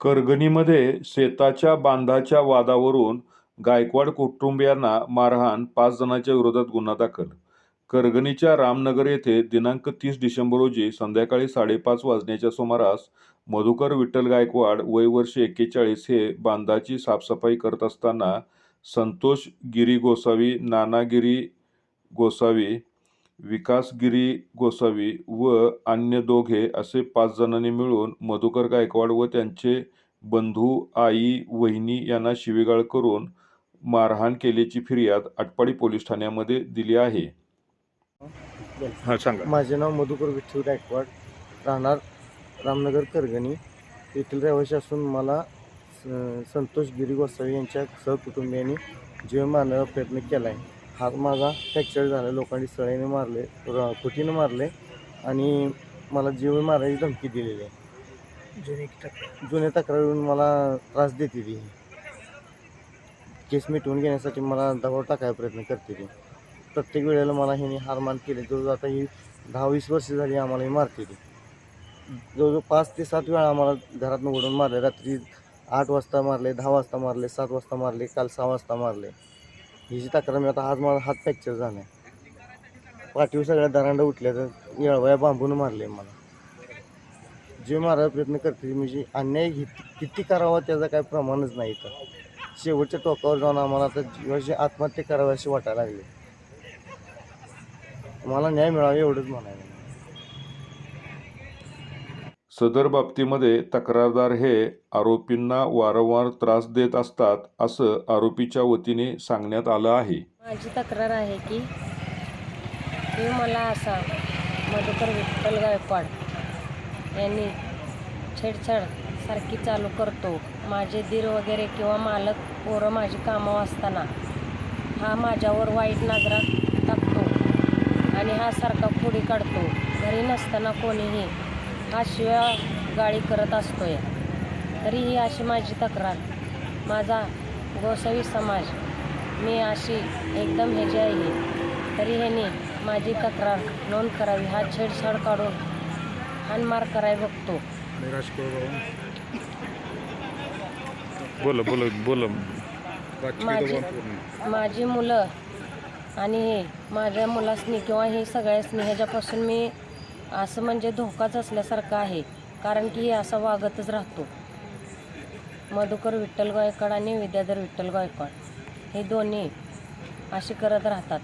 करगणीमध्ये शेताच्या बांधाच्या वादावरून गायकवाड कुटुंबियांना मारहाण पाच जणांच्या विरोधात गुन्हा दाखल. करगणीच्या रामनगर येथे दिनांक तीस डिसेंबर रोजी संध्याकाळी साडेपाच वाजण्याच्या सुमारास मधुकर विठ्ठल गायकवाड वय वर्ष एक्केचाळीस हे बांधाची साफसफाई करत असताना संतोष गिरी गोसावी नानागिरी गोसावी विकासगिरी गोसावी व अन्य दोघे असे पाच जणांनी मिळून मधुकर गायकवाड व त्यांचे बंधू आई वहिनी यांना शिवीगाळ करून मारहाण केल्याची फिर्याद आटपाडी पोलीस ठाण्यामध्ये दिली आहे. हा सांगा. माझे नाव मधुकर विठ्ठल गायकवाड राहणार रामनगर करगणी. येथील रहिवासी असून मला स- संतोष गिरी गोसावी यांच्या सहकुटुंबियांनी जीव मारण्याचा प्रयत्न केला आहे हात माझा फ्रॅक्चर झाला लोकांनी सळेने मारले र- कुटीनं मारले आणि मला जीव मारायची धमकी दिलेली आहे. जुन्या तक्रारीवरून मला त्रास देते ती. केस मिटवून घेण्यासाठी मला दबाव टाकायचा प्रयत्न करते ती. प्रत्येक वेळेला मला ह्याने हारमान केले जवळजवळ आता ही दहा वीस वर्ष झाली आम्हाला ही मारते ती. जवळजवळ पाच ते सात वेळा आम्हाला घरातून ओढून मारले. रात्री आठ वाजता मारले दहा वाजता मारले सात वाजता मारले काल सहा वाजता मारले. हिची तक्रार मी आता आज माझा हात फ्रॅक्चर झाला आहे पाठीवर सगळ्या दरांडा उठल्या तर येळवया बांबून मारले मला. जीव मारायचा प्रयत्न करते म्हणजे अन्याय किती किती करावा त्याचा काही प्रमाणच नाही तर शेवटच्या टोकावर जाऊन आम्हाला आता जीवाची आत्महत्या करावी अशी वाटायला लागली. मला न्याय मिळावा एवढंच म्हणायला. सदर बाबतीमध्ये तक्रारदार हे आरोपींना वारंवार त्रास देत असतात असं आरोपीच्या वतीने सांगण्यात आलं आहे. माझी तक्रार आहे की की मला असा मधुकर विठ्ठल गायकवाड यांनी छेडछाड सारखी चालू करतो. माझे दीर वगैरे किंवा मालक पोरं माझी कामावर असताना हा माझ्यावर वाईट नजरा टाकतो आणि हा सारखा खोडी काढतो. घरी नसताना कोणीही हा शिव्या गाळी करत असतोय. तरीही अशी माझी तक्रार. माझा गोसावी समाज मी अशी एकदम ह्याची आहे. तरी ह्याने माझी तक्रार नोंद करावी हा छेडछाड काढून हानमार कराय बघतो. बोला बोला बोला. माझी माझी मुलं आणि हे माझ्या मुलासनी किंवा हे सगळ्यासनी ह्याच्यापासून मी असं म्हणजे धोकाच असल्यासारखं आहे. कारण की हे असा वागतच राहतो. मधुकर विठ्ठल गायकवाड आणि विद्याधर विठ्ठल गायकवाड. हे दोन्ही असे करत राहतात.